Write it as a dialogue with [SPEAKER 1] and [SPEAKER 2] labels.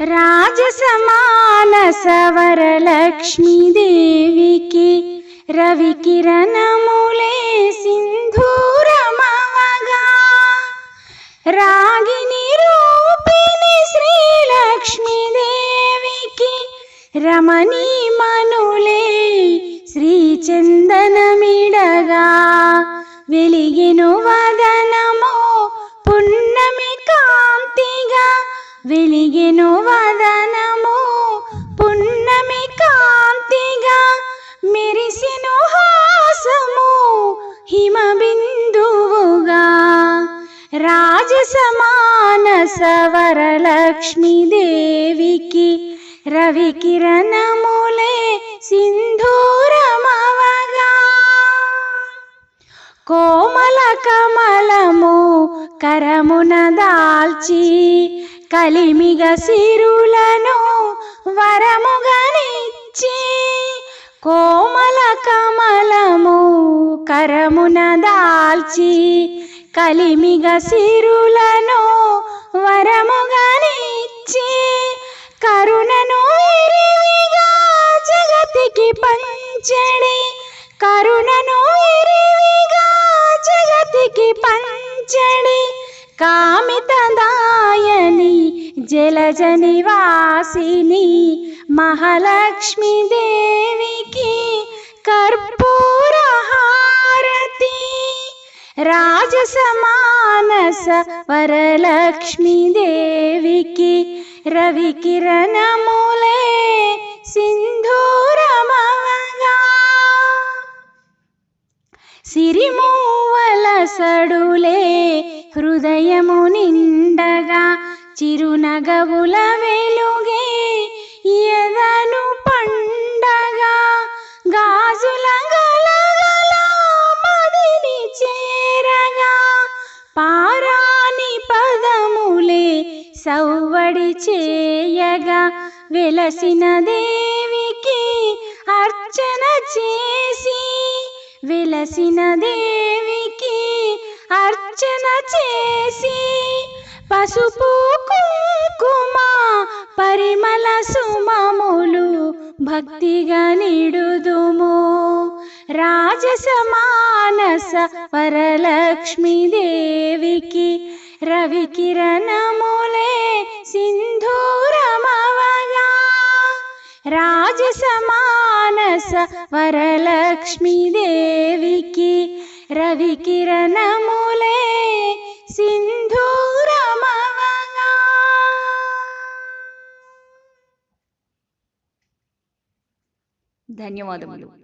[SPEAKER 1] రాజసమాన రాజసమానసవరలక్ష్మీదేవికి రవికిరణములే సింధూరమవగా. రాగిని రూపిణి శ్రీలక్ష్మీదేవికి రమణీ మనులే శ్రీచందనమిడగా. వెలిగెను రాజసమానస వరలక్ష్మీదేవికి రవికిరణములే సింధూరమవగా. కోమల కమలము కరమున దాల్చి కలిమిగ సిరులను వరముగనిచ్చి కోమల కమలము కరమున దాల్చి కలిమిగ సిరులను వరముగానిచ్చి కరుణను ఎరివిగా జగతికి పంచడి. కరుణను ఎరివిగా జగతికి పంచడి. కామితదాయని జలజ నివాసిని మహాలక్ష్మి దేవికి రాజసమానస వరలక్ష్మీదేవికి రవికిరణములే సింధూరమగా సిరిమూవల సడులే హృదయము నిండగా చిరునగవుల వెలుగే సౌవడి చేయగా వెలసిన దేవికి అర్చన చేసి వెలసిన దేవికి అర్చన చేసి పసుపు కుంకుమ పరిమళ సుమములు భక్తిగా నిడుదుము. రాజసమానస వరలక్ష్మి దేవికి రాజసమానస వరలక్ష్మి దేవికి రవికిరణములే సింధూరమవగా.
[SPEAKER 2] ధన్యవాదములు.